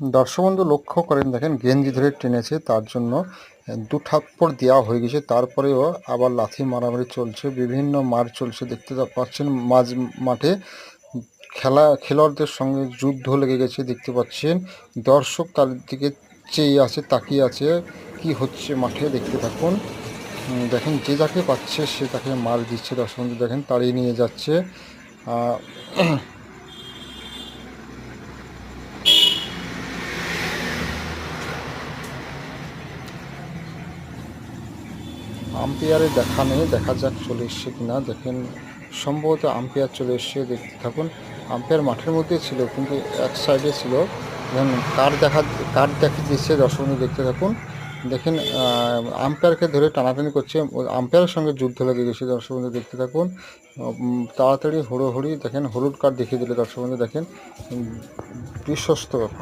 দর্শক বন্ধু লক্ষ্য করেন, দেখেন, গেঞ্জি ধরে টেনেছে, তার জন্য দু থাপ্পড় দেওয়া হয়ে গেছে, তারপরেও আবার লাথি মারামারি চলছে, বিভিন্ন মার চলছে, দেখতে পাচ্ছেন, মাঝ মাঠে খেলা, খেলোয়াড়দের সঙ্গে যুদ্ধ লেগে গেছে, দেখতে পাচ্ছেন, দর্শক তার দিকে চেয়ে আছে, তাকিয়ে আছে, কি হচ্ছে মাঠে, দেখতে থাকুন দেখেন, যে যাকে পাচ্ছে, সে তাকে মার দিচ্ছে দর্শক দেখেন তাড়িয়ে নিয়ে যাচ্ছে আহ, আম্পায়ারের দেখা নেই দেখা যাক চলে এসছে কিনা। দেখেন সম্ভবত আম্পায়ার চলে এসছে দেখতে থাকুন। আম্পায়ার মাঠের মধ্যে ছিল কিন্তু এক সাইডে ছিল। দেখেন কার দেখা কার দেখা দিচ্ছে দর্শক দেখতে থাকুন। দেখেন আম্পায়ারকে ধরে টানাটানি করছে আম্পায়ারের সঙ্গে যুদ্ধ লেগে গেছে দর্শক বন্ধু দেখতে থাকুন। তাড়াতাড়ি হুড়োহুড়ি দেখেন হলুদ কার্ড দেখিয়ে দিলে দর্শক বন্ধু দেখেন বিশ্বস্ত